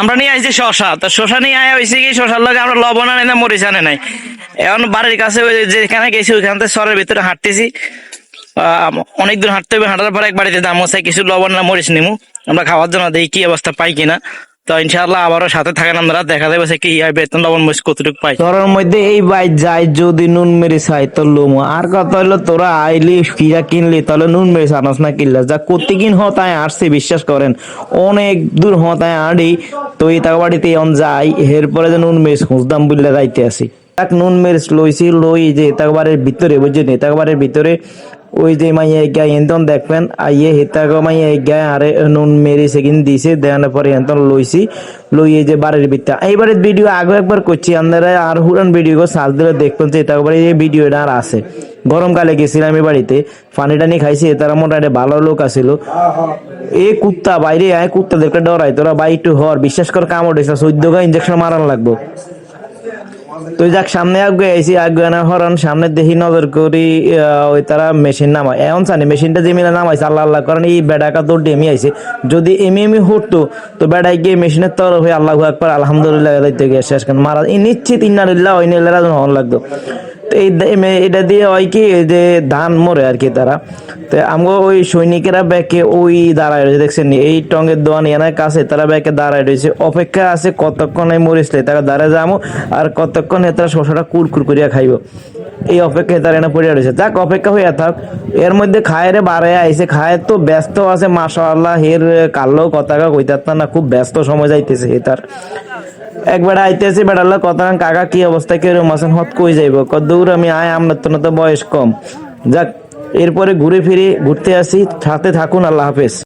আমরা নিয়ে আসছি শশা। তো শশা নিয়ে আয়া হয়েছে কি, শশার লগে আমরা লবণ আনে না মরিচ আনে নাই। এখন বাড়ির কাছে যেখানে গেছি, ওইখান থেকে সরের ভিতরে হাঁটতেছি। অনেক দূর হাঁটতে হবে, হাঁটার পর এক বাড়িতে দাম আছে, কিছু লবণ না, মরিচ নিমু। আমরা খাওয়ার জন্য দেখি কি অবস্থা পাই কিনা। তো ইনশাআল্লাহ আবারও সাথে থাকেন আমরা দেখা যাবে বেতন লবণ মরিচ কতটুকু পাই তোর মধ্যে এই বাই যাই যদি নুন হয় তো লোমো। আর কথা হলো তোরা আইলি কিরা কিনলি তাহলে নুন মেরে আনাস না কিনলে। যা কতিকিন হতায় আসছে বিশ্বাস করেন। অনেক দূর হতায় আড়ি তো এই তার বাড়িতে যাই, এরপরে যে নুন মেরে খুঁজদাম বললে যাইতে আসি। এক নুন মেরে লইছি, লই যে তার বাড়ির ভিতরে, বুঝছেন তার বাড়ির ভিতরে ওই যে মাইয়া গায়ে এন্তন দেখবেন, আইয়ে হেতাগ মাইয়া গায়ে আরে নুন মেরে সেদিন দিছে দেওয়ানোর পরে এন্তন লইছি, লইয়ে যে বাড়ির ভিতরে। এইবারের ভিডিও আগে একবার করছি, আপনারা আর হুরান ভিডিও সাল দিলে দেখবেন যে বাড়ি এই ভিডিওটা আর আছে। গরমকালে গেছিলাম এই বাড়িতে, পানি টানি খাইছি, তারা মোটামুটি ভালো লোক আছিল। এ কুত্তা বাইরে আয় কুত্তাদেরকে ডরাই, তোরা বাইর টু হর, বিশ্বাস কর কামড় হয়েছে চোদ্দ গা ইঞ্জেকশন মারান লাগবো। তো যাক, সামনে আগে এসি আগে না হরণ সামনে দেখি নজর করি ওই তারা মেশিন নামায়। এমন জানি মেশিনটা যে নামাইছে, আল্লাহ আল্লাহ কারণ এই বেড়াকা তোর ডেমি আইছে। যদি এমি এমি হতো তো বেড়াই গিয়ে মেশিনের তর হয়ে আল্লাহ একবার আলহামদুলিল্লাহ দায়িত্ব গিয়ে শেষ মারা নিশ্চিত নিশ্চিত ইন্নারিল্লাহ ওই নিল্লাহ হন লাগতো। তো এই এটা দিয়ে হয় কি যে ধান মরে আর কি তারা। তো আমগো ওই সৈনিকেরা ব্যাকে ওই দাঁড়ায় রয়েছে, দেখছেন এই টঙ্গের দোয়ান এনার কাছে তারা ব্যাকে দাঁড়ায় রয়েছে। অপেক্ষা আছে কতক্ষণ এই মরিসলে, তারা দাঁড়ায় যাব আর কতক্ষণ তারা শশাটা কুরকুর করিয়া খাইব। এই অপেক্ষায় তারা এনে পড়িয়া রয়েছে। যাক, অপেক্ষা হইয়া থাক। এর মধ্যে খায়েরে বারে আইছে খায়ের তো ব্যস্ত আছে মাসা আল্লাহ হের কালো কথা কইতার না খুব ব্যস্ত সময় যাইতেছে তার। একবার আইতেছি বেড়ালো কথা কাকা কি অবস্থা কীরকম আছেন? হত কই যাইব? কদ্দূর আমি আয়, আমরা তো বয়স কম। যাক, এরপরে ঘুরে ফিরে ঘুরতে আসি, সাথে থাকুন, আল্লাহ হাফেজ।